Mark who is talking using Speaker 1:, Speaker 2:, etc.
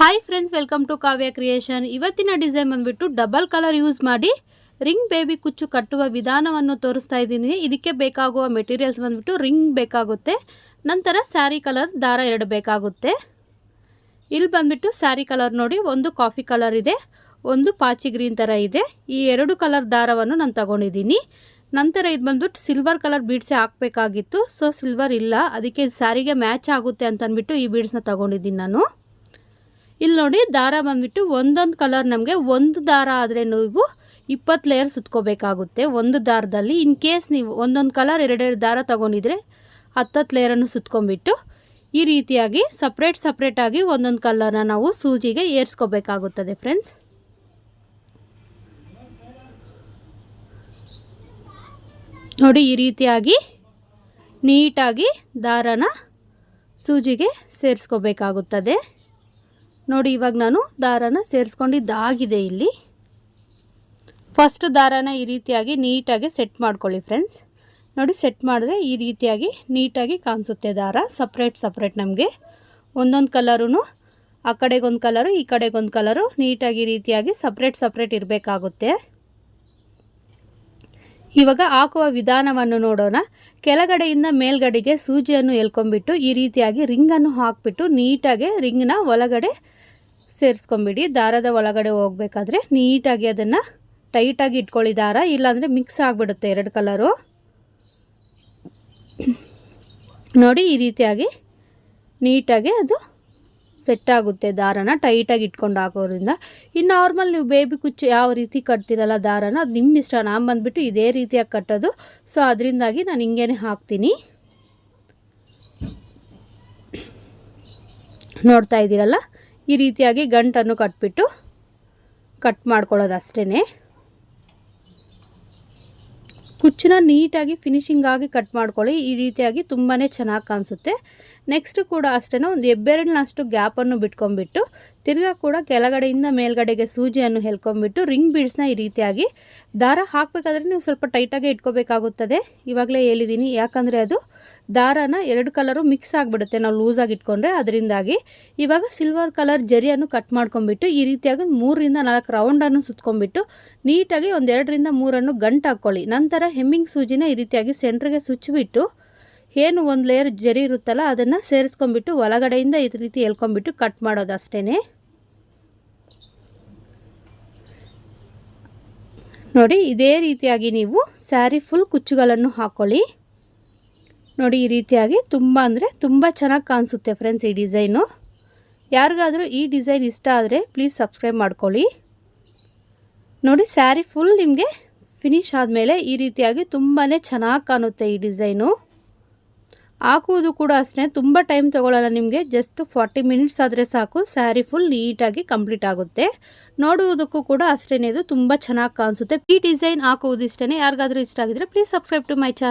Speaker 1: Hi friends welcome to Kavya creation ಇವತ್ತಿನ design ಬಂದ್ಬಿಟ್ಟು double colour use ಮಾಡಿ ring baby ಕುಚ್ಚು ಕಟ್ಟುವ ವಿಧಾನವನ್ನು ತೋರಿಸ್ತಾ ಇದ್ದೀನಿ. ಇದಕ್ಕೆ ಬೇಕಾಗುವ ಮೆಟೀರಿಯಲ್ಸ್ ಬಂದ್ಬಿಟ್ಟು ರಿಂಗ್ ಬೇಕಾಗುತ್ತೆ. ನಂತರ ಸ್ಯಾರಿ ಕಲರ್ ದಾರ ಎರಡು ಬೇಕಾಗುತ್ತೆ. ಇಲ್ಲಿ ಬಂದ್ಬಿಟ್ಟು ಸ್ಯಾರಿ ಕಲರ್ ನೋಡಿ ಒಂದು ಕಾಫಿ ಕಲರ್ ಇದೆ, ಒಂದು ಪಾಚಿ ಗ್ರೀನ್ ಥರ ಇದೆ. ಈ ಎರಡು ಕಲರ್ ದಾರವನ್ನು ನಾನು ತಗೊಂಡಿದ್ದೀನಿ. ನಂತರ ಇದು ಬಂದ್ಬಿಟ್ಟು ಸಿಲ್ವರ್ ಕಲರ್ ಬೀಡ್ಸೇ ಹಾಕಬೇಕಾಗಿತ್ತು. ಸೊ ಸಿಲ್ವರ್ ಇಲ್ಲ. ಅದಕ್ಕೆ ಸ್ಯಾರಿಗೆ ಮ್ಯಾಚ್ ಆಗುತ್ತೆ ಅಂತ ಅಂದ್ಬಿಟ್ಟು ಈ ಬೀಡ್ಸ್ನ ತಗೊಂಡಿದ್ದೀನಿ ನಾನು. ಇಲ್ಲಿ ನೋಡಿ, ದಾರ ಬಂದ್ಬಿಟ್ಟು ಒಂದೊಂದು ಕಲರ್ ನಮಗೆ ಒಂದು ದಾರ ಆದರೆ ನೀವು ಇಪ್ಪತ್ತು ಲೇಯರ್ ಸುತ್ಕೋಬೇಕಾಗುತ್ತೆ ಒಂದು ದಾರದಲ್ಲಿ. ಇನ್ ಕೇಸ್ ನೀವು ಒಂದೊಂದು ಕಲರ್ ಎರಡೆರಡು ದಾರ ತೊಗೊಂಡಿದ್ರೆ ಹತ್ತತ್ತು ಲೇಯರನ್ನು ಸುತ್ಕೊಂಡ್ಬಿಟ್ಟು ಈ ರೀತಿಯಾಗಿ ಸಪ್ರೇಟ್ ಸಪ್ರೇಟಾಗಿ ಒಂದೊಂದು ಕಲರ್ನ ನಾವು ಸೂಜಿಗೆ ಏರ್ಸ್ಕೋಬೇಕಾಗುತ್ತದೆ ಫ್ರೆಂಡ್ಸ್ ನೋಡಿ, ಈ ರೀತಿಯಾಗಿ ನೀಟಾಗಿ ದಾರನ ಸೂಜಿಗೆ ಸೇರಿಸ್ಕೋಬೇಕಾಗುತ್ತದೆ. ನೋಡಿ, ಇವಾಗ ನಾನು ದಾರನ ಸೇರಿಸ್ಕೊಂಡಿದ್ದಾಗಿದೆ ಇಲ್ಲಿ. ಫಸ್ಟ್ ದಾರನ ಈ ರೀತಿಯಾಗಿ ನೀಟಾಗಿ ಸೆಟ್ ಮಾಡ್ಕೊಳ್ಳಿ ಫ್ರೆಂಡ್ಸ್ ನೋಡಿ ಸೆಟ್ ಮಾಡಿದ್ರೆ ಈ ರೀತಿಯಾಗಿ ನೀಟಾಗಿ ಕಾಣಿಸುತ್ತೆ ದಾರ ಸಪ್ರೇಟ್ ಸಪ್ರೇಟ್ ನಮಗೆ. ಒಂದೊಂದು ಕಲರೂ ಆ ಕಡೆಗೊಂದು ಕಲರು ಈ ಕಡೆಗೊಂದು ಕಲರು ನೀಟಾಗಿ ರೀತಿಯಾಗಿ ಸಪ್ರೇಟ್ ಸಪ್ರೇಟ್ ಇರಬೇಕಾಗುತ್ತೆ. ಇವಾಗ ಹಾಕುವ ವಿಧಾನವನ್ನು ನೋಡೋಣ. ಕೆಳಗಡೆಯಿಂದ ಮೇಲ್ಗಡೆಗೆ ಸೂಜಿಯನ್ನು ಎಲ್ಕೊಂಬಿಟ್ಟು ಈ ರೀತಿಯಾಗಿ ರಿಂಗನ್ನು ಹಾಕಿಬಿಟ್ಟು ನೀಟಾಗಿ ರಿಂಗ್ನ ಒಳಗಡೆ ಸೇರಿಸ್ಕೊಂಬಿಡಿ. ದಾರದ ಒಳಗಡೆ ಹೋಗಬೇಕಾದ್ರೆ ನೀಟಾಗಿ ಅದನ್ನು ಟೈಟಾಗಿ ಇಟ್ಕೊಳ್ಳಿ ದಾರ. ಇಲ್ಲಾಂದರೆ ಮಿಕ್ಸ್ ಆಗಿಬಿಡುತ್ತೆ ಎರಡು ಕಲರು. ನೋಡಿ ಈ ರೀತಿಯಾಗಿ ನೀಟಾಗಿ ಅದು ಸೆಟ್ ಆಗುತ್ತೆ ದಾರನ ಟೈಟಾಗಿ ಇಟ್ಕೊಂಡು ಹಾಕೋದ್ರಿಂದ. ಇನ್ನು ನಾರ್ಮಲ್ ನೀವು ಬೇಬಿ ಕುಚ್ಚು ಯಾವ ರೀತಿ ಕಟ್ತಿರಲ್ಲ ದಾರನ, ಅದು ನಿಮ್ಮ ಇಷ್ಟ, ನಾನು ಬಂದುಬಿಟ್ಟು ಇದೇ ರೀತಿಯಾಗಿ ಕಟ್ಟೋದು. ಸೊ ಅದರಿಂದಾಗಿ ನಾನು ಹಿಂಗೇ ಹಾಕ್ತೀನಿ. ನೋಡ್ತಾ ಇದ್ದೀರಲ್ಲ? ಈ ರೀತಿಯಾಗಿ ಗಂಟನ್ನು ಕಟ್ಬಿಟ್ಟು ಕಟ್ ಮಾಡ್ಕೊಳ್ಳೋದು ಅಷ್ಟೇ ಕುಚ್ಚನ್ನ ನೀಟಾಗಿ ಫಿನಿಶಿಂಗ್ ಆಗಿ ಕಟ್ ಮಾಡ್ಕೊಳ್ಳಿ. ಈ ರೀತಿಯಾಗಿ ತುಂಬಾ ಚೆನ್ನಾಗಿ ಕಾಣಿಸುತ್ತೆ. ನೆಕ್ಸ್ಟ್ ಕೂಡ ಅಷ್ಟೇ ಒಂದು ಹೆಬ್ಬೆರಳಿನಷ್ಟು ಗ್ಯಾಪನ್ನು ಬಿಟ್ಕೊಂಡ್ಬಿಟ್ಟು, ತಿರ್ಗಾ ಕೂಡ ಕೆಳಗಡೆಯಿಂದ ಮೇಲ್ಗಡೆಗೆ ಸೂಜಿಯನ್ನು ಹೆಲ್ಕೊಂಡ್ಬಿಟ್ಟು ರಿಂಗ್ ಬೀಡ್ಸ್ನ ಈ ರೀತಿಯಾಗಿ ದಾರ ಹಾಕಬೇಕಾದ್ರೆ ನೀವು ಸ್ವಲ್ಪ ಟೈಟಾಗಿ ಇಟ್ಕೋಬೇಕಾಗುತ್ತದೆ. ಇವಾಗಲೇ ಹೇಳಿದ್ದೀನಿ ಯಾಕಂದರೆ ಅದು ದಾರನ ಎರಡು ಕಲರು ಮಿಕ್ಸ್ ಆಗಿಬಿಡುತ್ತೆ. ನಾವು ಲೂಸಾಗಿ ಇಟ್ಕೊಂಡ್ರೆ ಅದರಿಂದಾಗಿ. ಇವಾಗ ಸಿಲ್ವರ್ ಕಲರ್ ಜರಿಯನ್ನು ಕಟ್ ಮಾಡ್ಕೊಂಬಿಟ್ಟು ಈ ರೀತಿಯಾಗಿ ಮೂರರಿಂದ ನಾಲ್ಕು ರೌಂಡನ್ನು ಸುತ್ಕೊಂಡ್ಬಿಟ್ಟು, ನೀಟಾಗಿ ಒಂದೆರಡರಿಂದ ಮೂರನ್ನು ಗಂಟು ಹಾಕ್ಕೊಳ್ಳಿ ನಂತರ ಹೆಮ್ಮಿಂಗ್ ಸೂಜಿನ ಈ ರೀತಿಯಾಗಿ ಸೆಂಟ್ರಿಗೆ ಸುಚ್ಚಿಬಿಟ್ಟು ಏನು ಒಂದು ಲೇಯರ್ ಜರಿ ಇರುತ್ತಲ್ಲ ಅದನ್ನು ಸೇರಿಸ್ಕೊಂಬಿಟ್ಟು ಒಳಗಡೆಯಿಂದ ಈ ರೀತಿ ಎಲ್ಕೊಂಬಿಟ್ಟು ಕಟ್ ಮಾಡೋದು ಅಷ್ಟೇ ನೋಡಿ ಇದೇ ರೀತಿಯಾಗಿ ನೀವು ಸ್ಯಾರಿ ಫುಲ್ ಕುಚ್ಚುಗಳನ್ನು ಹಾಕ್ಕೊಳ್ಳಿ ನೋಡಿ ಈ ರೀತಿಯಾಗಿ ತುಂಬ ಅಂದರೆ ತುಂಬ ಚೆನ್ನಾಗಿ ಕಾಣಿಸುತ್ತೆ ಫ್ರೆಂಡ್ಸ್ ಈ ಡಿಸೈನು ಯಾರಿಗಾದರೂ ಈ ಡಿಸೈನ್ ಇಷ್ಟ ಆದರೆ ಪ್ಲೀಸ್ ಸಬ್ಸ್ಕ್ರೈಬ್ ಮಾಡ್ಕೊಳ್ಳಿ. ನೋಡಿ ಸ್ಯಾರಿ ಫುಲ್ ನಿಮಗೆ ಫಿನಿಶ್ ಆದಮೇಲೆ ಈ ರೀತಿಯಾಗಿ ತುಂಬಾ ಚೆನ್ನಾಗಿ ಕಾಣುತ್ತೆ ಈ ಡಿಸೈನು. ಹಾಕುವುದು ಕೂಡ ಅಷ್ಟೇ, ತುಂಬ ಟೈಮ್ ತೊಗೊಳ್ಳಲ್ಲ ನಿಮಗೆ ಜಸ್ಟ್ ಫಾರ್ಟಿ ಮಿನಿಟ್ಸ್ ಆದರೆ ಸಾಕು ಸ್ಯಾರಿ ಫುಲ್ ನೀಟಾಗಿ ಕಂಪ್ಲೀಟ್ ಆಗುತ್ತೆ. ನೋಡುವುದಕ್ಕೂ ಕೂಡ ಅಷ್ಟೇ ಇದು ತುಂಬ ಚೆನ್ನಾಗಿ ಕಾಣಿಸುತ್ತೆ. ಈ ಡಿಸೈನ್ ಹಾಕುವುದು ಇಷ್ಟೇ ಯಾರಿಗಾದರೂ ಇಷ್ಟ ಆಗಿದ್ರೆ please subscribe to my channel